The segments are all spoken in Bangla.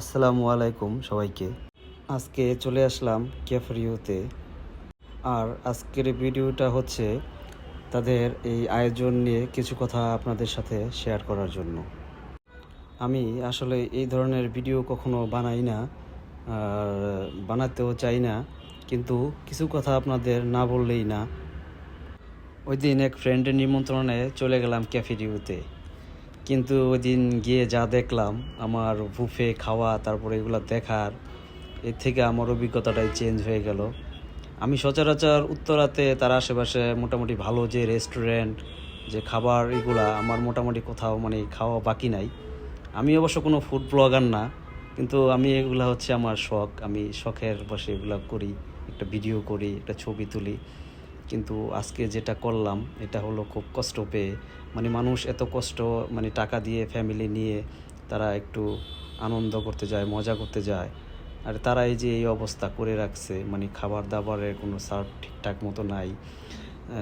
আসসালামু আলাইকুম সবাইকে। আজকে চলে আসলাম ক্যাফরিওতে। আর আজকের ভিডিওটা হচ্ছে তাদের এই আয়োজন নিয়ে কিছু কথা আপনাদের সাথে শেয়ার করার জন্য। আমি আসলে এই ধরনের ভিডিও কখনো বানাই না, আর বানাতেও চাই না, কিন্তু কিছু কথা আপনাদের না বললেই না। ওই দিন এক ফ্রেন্ডের নিমন্ত্রণে চলে গেলাম ক্যাফেরিওতে। কিন্তু ওই দিন গিয়ে যা দেখলাম, আমার বুফে খাওয়া, তারপরে এগুলো দেখার, এর থেকে আমার অভিজ্ঞতাটাই চেঞ্জ হয়ে গেল। আমি সচরাচর উত্তরাতে তার আশেপাশে মোটামুটি ভালো যে রেস্টুরেন্ট যে খাবার এগুলা আমার মোটামুটি কোথাও মানে খাওয়া বাকি নাই। আমি অবশ্য কোনো ফুড ব্লগার না, কিন্তু আমি এগুলা হচ্ছে আমার শখ। আমি শখের বসে এগুলা করি, একটা ভিডিও করি, একটা ছবি তুলি। কিন্তু আজকে যেটা করলাম, এটা হলো খুব কষ্ট পেয়ে। মানে মানুষ এত কষ্ট মানে টাকা দিয়ে ফ্যামিলি নিয়ে তারা একটু আনন্দ করতে যায়, মজা করতে যায়। আর তারা এই যে এই অবস্থা করে রাখছে মানে খাবার দাবারের কোনো সার্ভ ঠিকঠাক মতো নাই।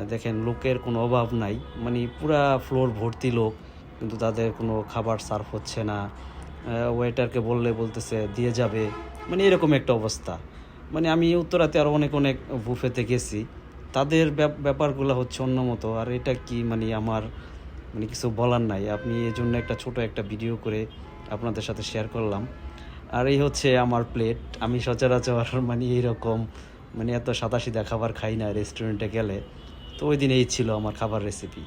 দেখেন লোকের কোনো অভাব নাই। মানে পুরা ফ্লোর ভর্তি লোক, কিন্তু তাদের কোনো খাবার সার্ভ হচ্ছে না। ওয়েটারকে বললে বলতেছে, দিয়ে যাবে। মানে এরকম একটা অবস্থা। মানে আমি উত্তরাতে আরও অনেক অনেক বুফেতে গেছি। তাদের ব্যাপ- ব্যাপারগুলো হচ্ছে অন্য মতো। আর এটা কি মানে আমার মানে কিছু বলার নাই। আপনি এই জন্য একটা ছোট একটা ভিডিও করে আপনাদের সাথে শেয়ার করলাম। আর এই হচ্ছে আমার প্লেট আমি সচরাচর মানে এইরকম মানে এত সিধা খাবার খাই না রেস্টুরেন্টে গেলে। তো ওই দিন এই ছিল আমার খাবার রেসিপি